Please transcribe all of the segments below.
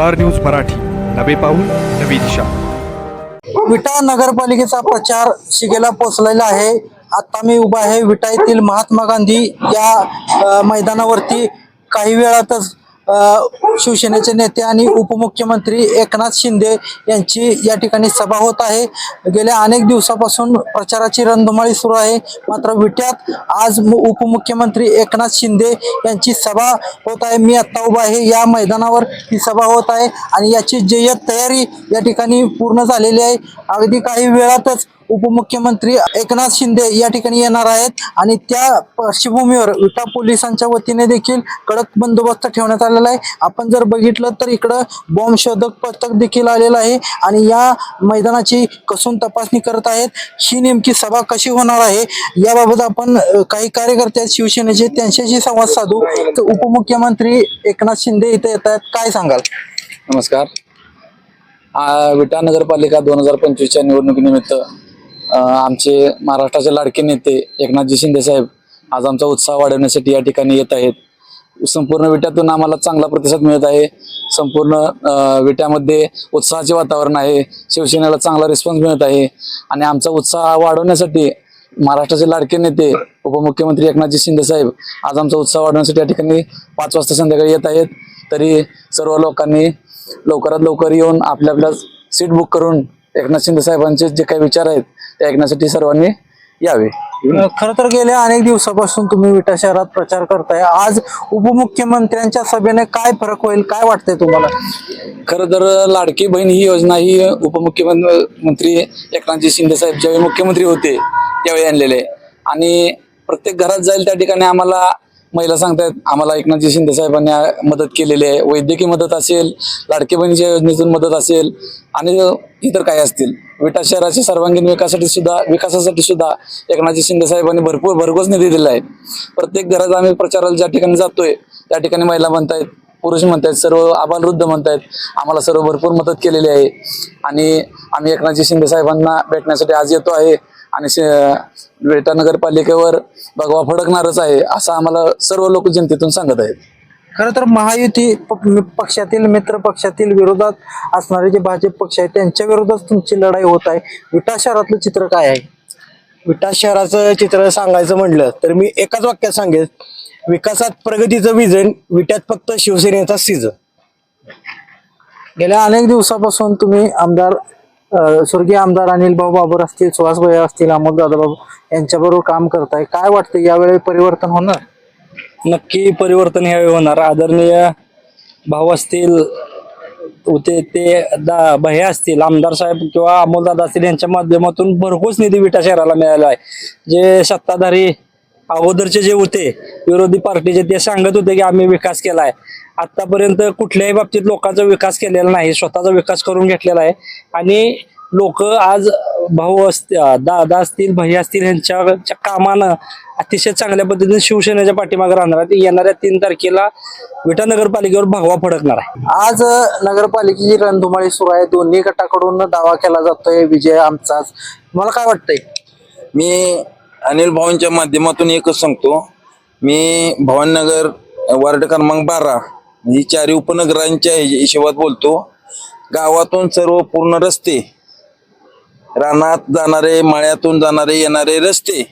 Star News Marathi. नवे पाऊल नवी दिशा. विटा नगरपालिकेचा प्रचार शिगेला पोचलेला आहे. आता मी उभा आहे विटा येथील महात्मा गांधी या मैदानावरती. काही वेळातच शिवसेनेचे नेते आणि उपमुख्यमंत्री एकनाथ शिंदे यांची या ठिकाणी सभा होत आहे. गेल्या अनेक दिवसापासून प्रचाराची रणधुमाळी सुरू आहे. मात्र विट्यात आज उपमुख्यमंत्री एकनाथ शिंदे यांची सभा होत आहे. मी आत्ता उभा आहे. या मैदानावर ही सभा होत आहे आणि याची जय्यत तयारी या ठिकाणी पूर्ण झालेली आहे. अगदी काही वेळातच उपमुख्यमंत्री एकनाथ शिंदे या ठिकाणी येणार आहेत आणि त्या पार्श्वभूमीवर विटा पोलिसांच्या वतीने देखील कडक बंदोबस्त ठेवण्यात आलेला आहे. आपण जर बघितलं तर इकडं बॉम्ब शोधक पथक देखील आलेलं आहे आणि या मैदानाची कसून तपासणी करत आहेत. ही नेमकी सभा कशी होणार आहे याबाबत आपण काही कार्यकर्ते आहेत शिवसेनेचे त्यांच्याशी संवाद साधू. तर उपमुख्यमंत्री एकनाथ शिंदे इथे येत आहेत. काय सांगाल? नमस्कार. विटा नगरपालिका दोन हजार पंचवीसच्या निवडणुकीनिमित्त आमचे महाराष्ट्राचे लाडके नेते एकनाथजी शिंदे साहेब आज आमचा उत्साह वाढवण्यासाठी या ठिकाणी येत आहेत. संपूर्ण विट्यातून आम्हाला चांगला प्रतिसाद मिळत आहे. संपूर्ण विट्यामध्ये उत्साहाचे वातावरण आहे. शिवसेनेला चांगला रिस्पॉन्स मिळत आहे. आणि आमचा उत्साह वाढवण्यासाठी महाराष्ट्राचे लाडके नेते उपमुख्यमंत्री एकनाथजी शिंदे साहेब आज आमचा उत्साह वाढवण्यासाठी या ठिकाणी पाच वाजता संध्याकाळी येत आहेत. तरी सर्व लोकांनी लवकरात लवकर येऊन आपल्या आपल्या सीट बुक करून एकनाथ शिंदे साहेबांचे जे काही विचार आहेत ते ऐकण्यासाठी सर्वांनी यावे. खर तर गेल्या अनेक दिवसापासून तुम्ही विटा शहरात प्रचार करताय. आज उपमुख्यमंत्र्यांच्या सभेने काय फरक होईल काय वाटतंय तुम्हाला? खरं तर लाडकी बहीण ही योजना ही उपमुख्यमंत्री एकनाथजी शिंदे साहेब ज्यावेळी मुख्यमंत्री होते त्यावेळी आणलेले आणि प्रत्येक घरात जाईल त्या ठिकाणी आम्हाला महिला सांगतायत आम्हाला एकनाथजी शिंदे साहेबांनी मदत केलेली आहे. वैद्यकीय मदत असेल लाडके बहिणीच्या योजनेतून मदत असेल आणि इतर काही असतील. विटा शहराच्या सर्वांगीण विकासासाठी सुद्धा विकासासाठी सुद्धा एकनाथजी शिंदे साहेबांनी भरपूर भरघोस निधी दिला आहे. प्रत्येक घरात आम्ही प्रचाराला ज्या ठिकाणी जातोय त्या ठिकाणी महिला म्हणतायत पुरुष म्हणतायत सर्व आबालवृद्ध म्हणतायत आम्हाला सर्व भरपूर मदत केलेली आहे. आणि आम्ही एकनाथजी शिंदे साहेबांना भेटण्यासाठी आज येतो आहे. आणि शे- विटा नगरपालिकेवर भगवा फडकणारच आहे असं आम्हाला सर्व लोक जनतेतून सांगत आहेत. खरं तर महायुती प- पक्षातील मित्र पक्षातील विरोधात असणारे जे भाजप पक्ष आहेत त्यांच्या विरोधात तुमची लढाई होत आहे. विटा शहरातलं चित्र काय आहे? विकास शहराचं चित्र सांगायचं म्हटलं तर मी एकाच वाक्यात सांगेन विकासात प्रगतीचं विजन विट्यात फक्त शिवसेनेचा सीझन गेल्या अनेक दिवसापासून तुम्ही आमदार स्वर्गीय आमदार अनिल भाऊ बाबर असतील सुहास भैया असतील अमोल दादा बाबू यांच्याबरोबर काम करताय. काय वाटतं यावेळी परिवर्तन होणार? नक्की परिवर्तन ह्यावेळी होणार. आदरणीय भाऊ असतील होते ते दा भय असतील आमदार साहेब किंवा अमोलदादा असतील यांच्या माध्यमातून भरघोस निधी विटा शहराला मिळाला आहे. जे सत्ताधारी अगोदरचे जे होते विरोधी पार्टीचे ते सांगत होते की आम्ही विकास केला आहे आतापर्यंत कुठल्याही बाबतीत लोकांचा विकास केलेला नाही स्वतःचा विकास करून घेतलेला आहे. आणि लोक आज भाऊ असतील दादा असतील भैया असतील यांच्या कामानं अतिशय चांगल्या पद्धतीने शिवसेनेच्या पाठीमागे राहणार येणाऱ्या तीन तारखेला विटा नगरपालिकेवर भगवा फडकणार आहे. आज नगरपालिकेची रणधुमाळी सुरू आहे. दोन्ही गटाकडून दावा केला जातोय. विजय आमचाच मला काय वाटतंय? मी अनिल भावांच्या माध्यमातून एकच सांगतो. मी भवाननगर वार्ड क्रमांक बारा मी चारी उपनगरांच्या हिशोबात बोलतो गावातून सर्व पूर्ण रस्ते रानात जाणारे माळ्यातून जाणारे येणारे रस्ते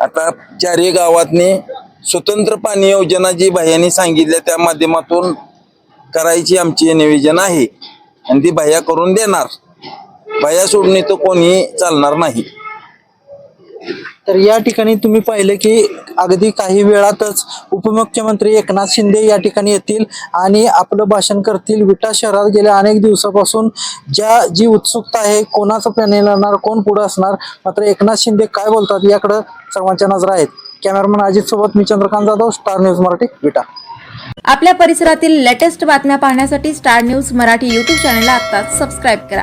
आता चारही गावातनी स्वतंत्र पाणी योजना जी बाह्यांनी सांगितल्या त्या माध्यमातून करायची आमची नियोजन आहे. आणि ती बाह्या करून देणार. बाह्या सोडणे तर कोणी चालणार नाही. तर या ठिकाणी तुम्ही पाहिलं की अगदी काही वेळातच उपमुख्यमंत्री एकनाथ शिंदे या ठिकाणी येतील आणि आपलं भाषण करतील. विटा शहरात गेल्या अनेक दिवसापासून ज्या जी उत्सुकता आहे कोणाचं पॅनेल येणार कोण पुढे असणार मात्र एकनाथ शिंदे काय बोलतात याकडं सर्वांच्या नजर आहेत. कॅमेरामॅन अजित सोबत मी चंद्रकांत जाधव स्टार न्यूज मराठी विटा. आपल्या परिसरातील लेटेस्ट बातम्या पाहण्यासाठी स्टार न्यूज मराठी यूट्यूब चॅनलला आत्ताच सबस्क्राईब करा.